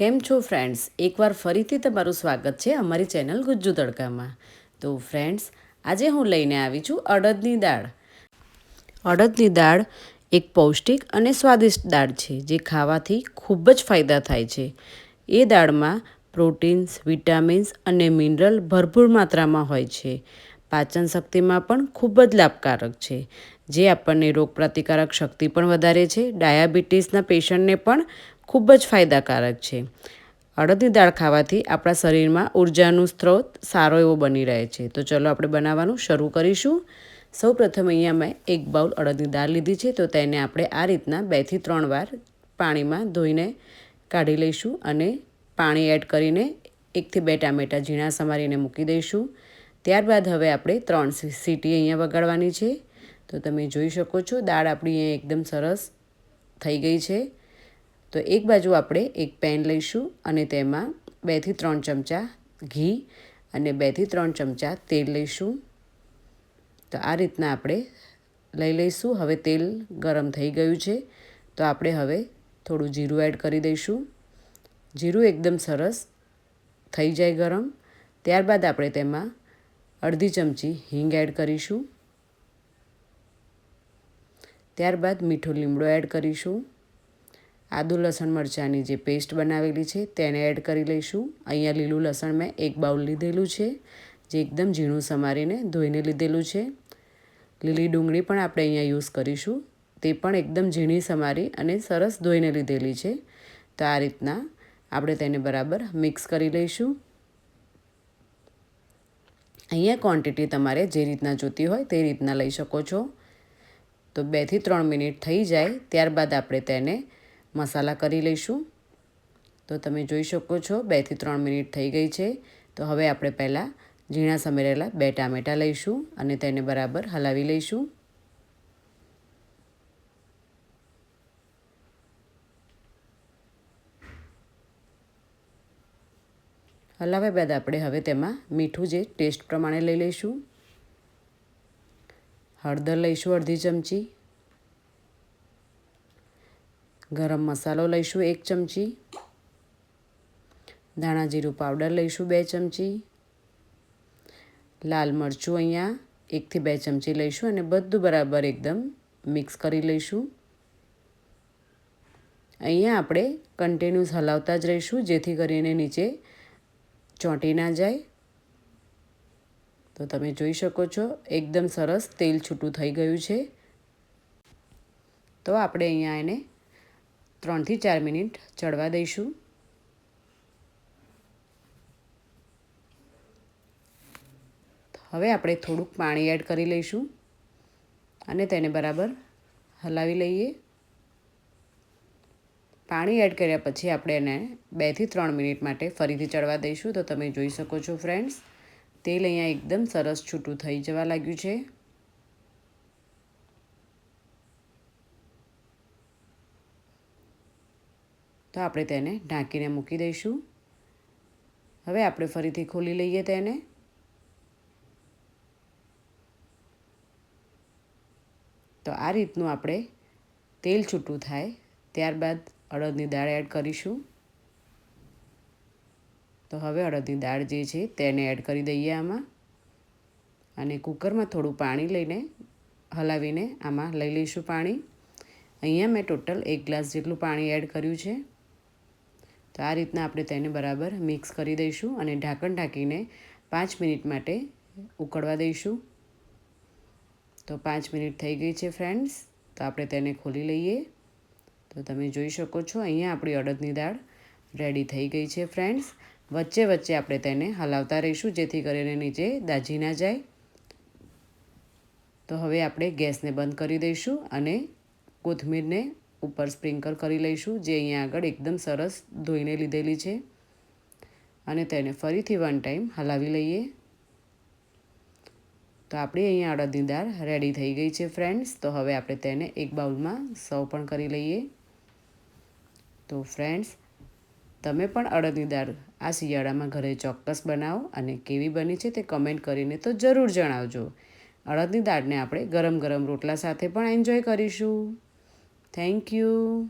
કેમ છો ફ્રેન્ડ્સ એકવાર ફરીથી તમારું સ્વાગત છે અમારી ચેનલ ગુજ્જુ તડકામાં. તો ફ્રેન્ડ્સ આજે હું લઈને આવી છું અડદની દાળ. અડદની દાળ એક પૌષ્ટિક અને સ્વાદિષ્ટ દાળ છે, જે ખાવાથી ખૂબ જ ફાયદા થાય છે. એ દાળમાં પ્રોટીન્સ, વિટામિન્સ અને મિનરલ ભરપૂર માત્રામાં હોય છે. પાચન શક્તિમાં પણ ખૂબ જ લાભકારક છે. જે આપણને રોગપ્રતિકારક શક્તિ પણ વધારે છે, ડાયાબિટીસના પેશન્ટને પણ ખૂબ જ ફાયદાકારક છે. અડદની દાળ ખાવાથી આપણા શરીરમાં ઉર્જાનું સ્ત્રોત સારો એવો બની રહે છે. તો ચલો આપણે બનાવવાનું શરૂ કરીશું. સૌ પ્રથમ અહીંયા મેં એક બાઉલ અડદની દાળ લીધી છે, તો તેને આપણે આ રીતના બેથી ત્રણ વાર પાણીમાં ધોઈને કાઢી લઈશું અને પાણી એડ કરીને એકથી બે ટામેટાં ઝીણા સમારીને મૂકી દઈશું. ત્યારબાદ હવે આપણે ત્રણ સીટી અહીંયા વગાડવાની છે. તો તમે જોઈ શકો છો, દાળ આપણી અહીંયા એકદમ સરસ થઈ ગઈ છે. તો એક બાજુ આપણે એક પેન લઈશું અને તેમાં બેથી ત્રણ ચમચા ઘી અને બેથી ત્રણ ચમચા તેલ લઈશું. તો આ રીતના આપણે લઈ લઈશું. હવે તેલ ગરમ થઈ ગયું છે. તો આપણે હવે થોડું જીરું એડ કરી દઈશું. જીરું એકદમ સરસ થઈ જાય ગરમ. ત્યારબાદ આપણે તેમાં અડધી ચમચી હિંગ એડ કરીશું. ત્યારબાદ મીઠો લીમડો એડ કરીશું. આદુ, લસણ, મરચાંની જે પેસ્ટ બનાવેલી છે તેને એડ કરી લઈશું. અહીંયા લીલું લસણ મેં એક બાઉલ લીધેલું છે, જે એકદમ ઝીણું સમારીને ધોઈને લીધેલું છે. લીલી ડુંગળી પણ આપણે અહીંયા યુઝ કરીશું. તે પણ એકદમ ઝીણી સમારી અને સરસ ધોઈને લીધેલી છે. તો આ રીતના આપણે તેને બરાબર મિક્સ કરી લઈશું. અહીંયા ક્વોન્ટિટી તમારે જે રીતના જોતી હોય તે રીતના લઈ શકો છો. તો બેથી ત્રણ મિનિટ થઈ જાય, ત્યારબાદ આપણે તેને મસાલા કરી લઈશું. તો તમે જોઈ શકો છો બેથી ત્રણ મિનિટ થઈ ગઈ છે. તો હવે આપણે પહેલાં ઝીણા સમેરેલા બે ટામેટાં લઈશું અને તેને બરાબર હલાવી લઈશું. હલાવ્યા બાદ આપણે હવે તેમાં મીઠું જે ટેસ્ટ પ્રમાણે લઈ લઈશું. હળદર લઈશું અડધી ચમચી. ગરમ મસાલો લઈશું એક ચમચી. ધાણા જીરું પાવડર લઈશું બે ચમચી. લાલ મરચું અહીંયા એકથી બે ચમચી લઈશું અને બધું બરાબર એકદમ મિક્સ કરી લઈશું. અહીંયા આપણે કન્ટિન્યુઅસ હલાવતા જ રહીશું, જેથી કરીને નીચે ચોંટી ના જાય. તો તમે જોઈ શકો છો, એકદમ સરસ તેલ છૂટું થઈ ગયું છે. તો આપણે અહીંયા એને ત્રણથી ચાર મિનિટ ચડવા દઈશું. હવે આપણે થોડુંક પાણી એડ કરી લઈશું અને તેને બરાબર હલાવી લઈએ. પાણી એડ કર્યા પછી આપણે એને બેથી ત્રણ મિનિટ માટે ફરીથી ચડવા દઈશું. તો તમે જોઈ શકો છો ફ્રેન્ડ્સ, તેલ અહીંયા એકદમ સરસ છૂટું થઈ જવા લાગ્યું છે. તો આપણે તેને ઢાંકીને મૂકી દઈશું. હવે આપણે ફરીથી ખોલી લઈએ તેને. તો આ રીતનું આપણે તેલ છૂટું થાય ત્યારબાદ અડદની દાળ એડ કરીશું. તો હવે અડદની દાળ જે છે તેને એડ કરી દઈએ આમાં. અને કુકરમાં થોડું પાણી લઈને હલાવીને આમાં લઈ લઈશું પાણી. અહીંયા મેં ટોટલ એક ગ્લાસ જેટલું પાણી એડ કર્યું છે. તો આ રીતના આપણે તેને બરાબર મિક્સ કરી દઈશું અને ઢાંકણ ઢાંકીને પાંચ મિનિટ માટે ઉકળવા દઈશું. તો પાંચ મિનિટ થઈ ગઈ છે ફ્રેન્ડ્સ તો આપણે તેને ખોલી લઈએ. તો તમે જોઈ શકો છો, અહીંયા આપણી અડદની દાળ રેડી થઈ ગઈ છે ફ્રેન્ડ્સ વચ્ચે વચ્ચે આપણે તેને હલાવતા રહીશું, જેથી કરીને નીચે દાજી ના જાય. તો હવે આપણે ગેસને બંધ કરી દઈશું અને કોથમીરને ઉપર સ્પ્રિંકલ કરી લઈશું, જે અહીંયા આગળ એકદમ સરસ ધોઈને લીધેલી છે. અને તેને ફરીથી વન ટાઈમ હલાવી લઈએ. તો આપણી અહીંયા અડદની દાળ રેડી થઈ ગઈ છે ફ્રેન્ડ્સ તો હવે આપણે તેને એક બાઉલમાં સર્વ પણ કરી લઈએ. તો ફ્રેન્ડ્સ તમે પણ અડદની દાળ આ શિયાળામાં ઘરે ચોક્કસ બનાવો અને કેવી બની છે તે કમેન્ટ કરીને તો જરૂર જણાવજો. અડદની દાળને આપણે ગરમ ગરમ રોટલા સાથે પણ એન્જોય કરીશું. Thank you